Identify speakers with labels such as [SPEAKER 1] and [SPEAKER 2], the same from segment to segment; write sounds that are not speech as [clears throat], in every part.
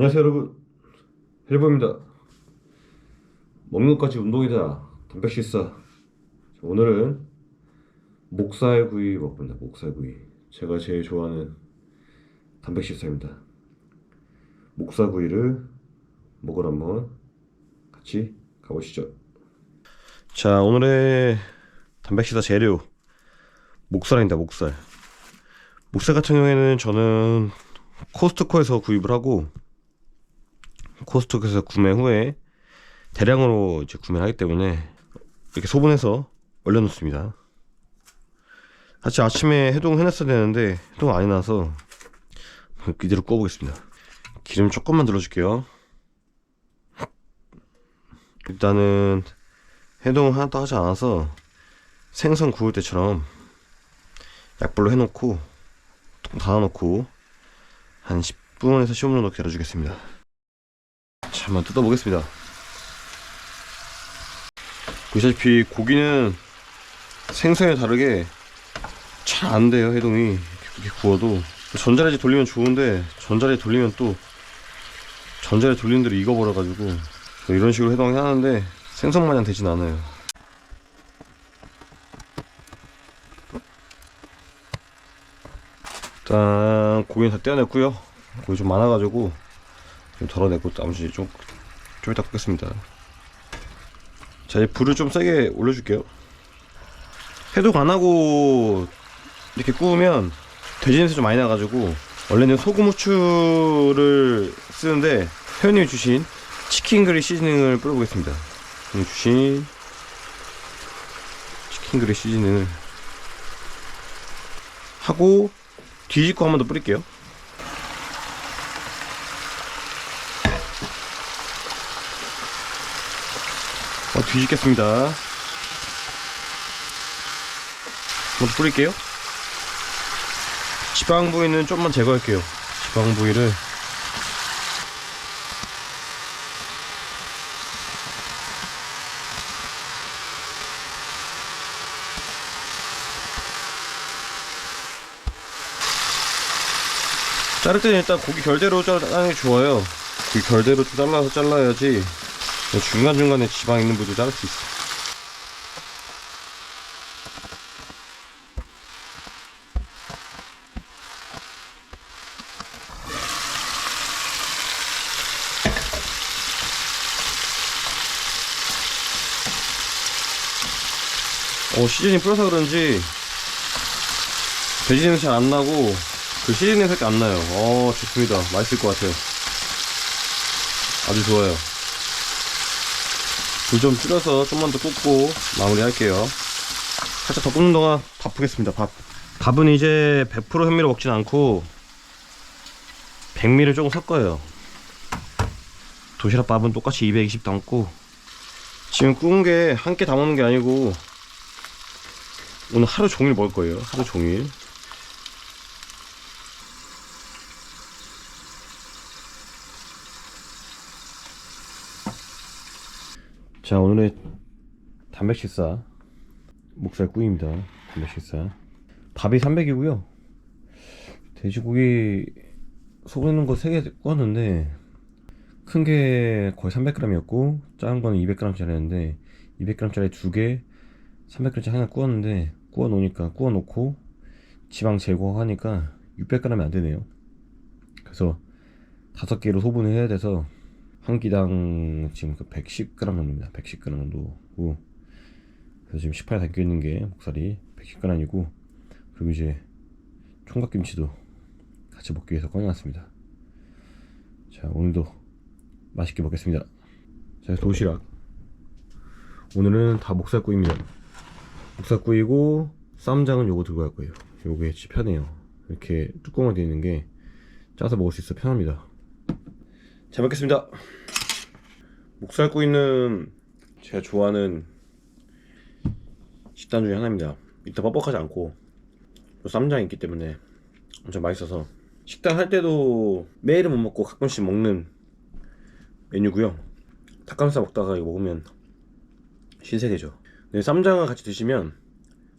[SPEAKER 1] 안녕하세요 여러분. 헬보입니다. 먹는 것까지 운동이다. 단백질 싸 오늘은 목살구이 먹습니다. 목살구이. 제가 제일 좋아하는 단백질 싸입니다. 목살구이를 먹으러 한번 같이 가보시죠. 자 오늘의 단백질 싸 재료. 목살입니다 목살. 목살 같은 경우에는 저는 코스트코에서 구입을 하고 코스트코에서 구매 후에 대량으로 이제 구매를 하기 때문에 이렇게 소분해서 얼려놓습니다. 사실 아침에 해동을 해놨어야 되는데 해동 안 해놔서 이대로 구워보겠습니다. 기름 조금만 들어줄게요. 일단은 해동을 하나도 하지 않아서 생선 구울 때처럼 약불로 해놓고 통 닫아놓고 한 10분에서 15분 정도 기다려주겠습니다. 자, 한번 뜯어보겠습니다. 보시다시피 고기는 생선에 다르게 잘 안 돼요, 해동이. 이렇게 구워도. 전자레인지 돌리면 좋은데, 전자레인지 돌리면 또, 전자레인지 돌리는 대로 익어버려가지고, 이런 식으로 해동을 하는데, 생선 마냥 되진 않아요. 일단 고기는 다 떼어냈고요 고기 좀 많아가지고 좀 덜어내고 나머지 좀, 좀 이따 굽겠습니다. 자 이제 불을 좀 세게 올려줄게요. 해독 안하고 이렇게 구우면 돼지 냄새 좀 많이 나가지고 원래는 소금 후추를 쓰는데 회원님이 주신 치킨 그릴 시즈닝을 뿌려보겠습니다. 주신 치킨 그릴 시즈닝을 하고 뒤집고 한 번 더 뿌릴게요. 뒤집겠습니다. 더 뿌릴게요. 지방 부위는 좀만 제거할게요. 지방 부위를 자를 때는 일단 고기 결대로 자르는 게 좋아요. 그 결대로 좀 잘라서 잘라야지 중간중간에 지방 있는 부분 자를 수 있어. 어, 시즌이 뿌려서 그런지 돼지 냄새 안 나고 그 시즌 냄새가 안 나요. 어, 좋습니다. 맛있을 것 같아요. 아주 좋아요. 불 좀 줄여서 좀만 더 굽고 마무리 할게요. 살짝 더 굽는 동안 밥 푸겠습니다. 밥. 밥은 이제 100% 현미로 먹진 않고 백미를 조금 섞어요. 도시락 밥은 똑같이 220 담고 지금 구운 게 한 끼 담아놓은 게 아니고 오늘 하루 종일 먹을 거예요. 하루 종일. 자 오늘의 단백질사. 목살 구이입니다. 단백질사. 밥이 300이고요. 돼지고기 소금있는 거 3개 구웠는데 큰 게 거의 300g이었고 작은 거는 200g짜리였는데 200g짜리 2개 300g짜리 하나 구웠는데 구워 놓으니까 구워 놓고 지방 제거하니까 600g이 안 되네요. 그래서 5개로 소분을 해야 돼서 한 끼당 지금 그 110g 정도입니다. 110g 정도고 그래서 지금 18 담겨 있는 게 목살이 110g이고 그리고 이제 총각김치도 같이 먹기 위해서 꺼내놨습니다. 자 오늘도 맛있게 먹겠습니다. 자 도시락 오늘은 다 목살구이입니다. 목살구이고 쌈장은 요거 들고 갈 거예요. 요게 진짜 편해요. 이렇게 뚜껑으로 되어 있는 게 짜서 먹을 수 있어 편합니다. 잘 먹겠습니다. 목살구이는 제가 좋아하는 식단 중에 하나입니다. 일단 뻑뻑하지 않고 또 쌈장이 있기 때문에 엄청 맛있어서 식단 할 때도 매일은 못 먹고 가끔씩 먹는 메뉴고요. 닭가슴살 먹다가 이거 먹으면 신세계죠. 근데 쌈장을 같이 드시면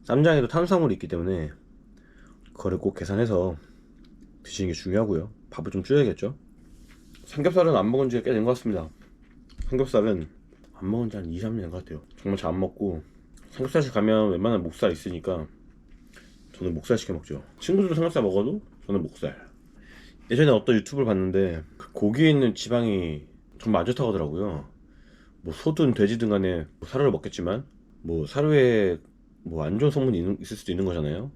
[SPEAKER 1] 쌈장에도 탄수화물이 있기 때문에 그거를 꼭 계산해서 드시는 게 중요하고요. 밥을 좀 줄여야겠죠. 삼겹살은 안 먹은 지가 꽤 된 것 같습니다. 삼겹살은 안 먹은 지 한 2, 3년 된것 같아요. 정말 잘 안 먹고 삼겹살집 가면 웬만한 목살 있으니까 저는 목살 시켜 먹죠. 친구들도 삼겹살 먹어도 저는 목살. 예전에 어떤 유튜브를 봤는데 그 고기에 있는 지방이 정말 안 좋다고 하더라고요. 뭐 소든 돼지든 간에 뭐 사료를 먹겠지만 뭐 사료에 뭐 안 좋은 성분이 있을 수도 있는 거잖아요.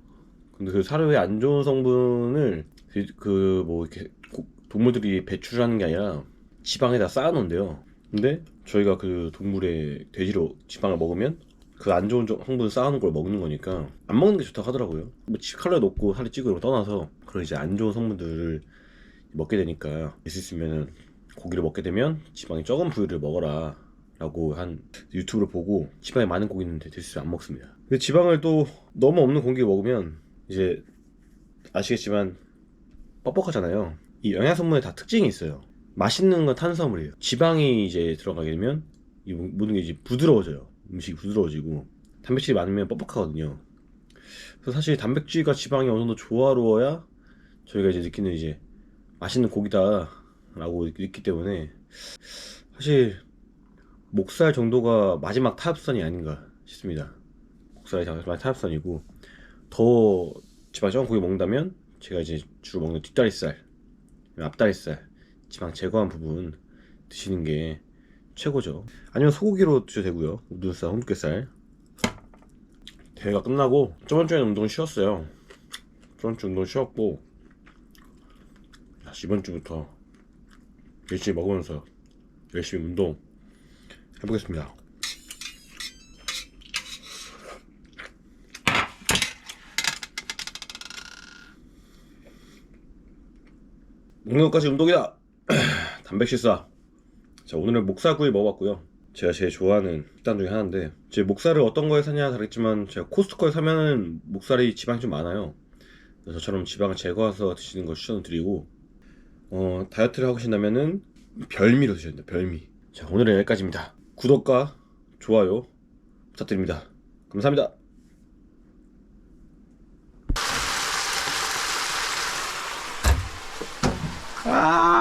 [SPEAKER 1] 근데 그 사료에 안 좋은 성분을 그 뭐 이렇게 고- 동물들이 배출하는 게 아니라 지방에다 쌓아놓은대요. 근데 저희가 그 동물의 돼지로 지방을 먹으면 그 안 좋은 정- 성분 쌓아놓은 걸 먹는 거니까 안 먹는 게 좋다고 하더라고요. 뭐 살이 찌고 이런 거 떠나서 그런 이제 안 좋은 성분들을 먹게 되니까 있으면은 고기를 먹게 되면 지방이 적은 부위를 먹어라 라고 한 유튜브를 보고 지방이 많은 고기는 대체로 안 먹습니다. 근데 지방을 또 너무 없는 고기를 먹으면 이제 아시겠지만 뻑뻑하잖아요. 이 영양성분에 다 특징이 있어요. 맛있는 건 탄수화물이에요. 지방이 이제 들어가게 되면 이 모든 게 이제 부드러워져요. 음식이 부드러워지고 단백질이 많으면 뻑뻑하거든요. 그래서 사실 단백질과 지방이 어느 정도 조화로워야 저희가 이제 느끼는 이제 맛있는 고기다라고 느끼기 때문에 사실 목살 정도가 마지막 타협선이 아닌가 싶습니다. 목살이 마지막 타협선이고 더 지방 적은 고기 먹는다면 제가 이제 주로 먹는 뒷다리살, 앞다리살, 지방 제거한 부분 드시는 게 최고죠. 아니면 소고기로 드셔도 되고요. 우둔살, 홍두깨살. 대회가 끝나고 저번 주에는 운동 쉬었어요. 저번 주 운동 쉬었고 야, 이번 주부터 열심히 먹으면서 열심히 운동 해보겠습니다. 것까지 운동이다. [clears throat] 단백질 쏴. 자 오늘은 목살구이 먹어봤고요. 제가 제일 좋아하는 식단 중에 하나인데 제 목살을 어떤 거에 사냐 다르겠지만 제가 코스트코에 사면은 목살이 지방이 좀 많아요. 저처럼 지방을 제거해서 드시는 걸 추천드리고 어 다이어트를 하고 계신다면은 별미로 드셔야 된다. 별미. 자 오늘은 여기까지입니다. 구독과 좋아요 부탁드립니다. 감사합니다. 啊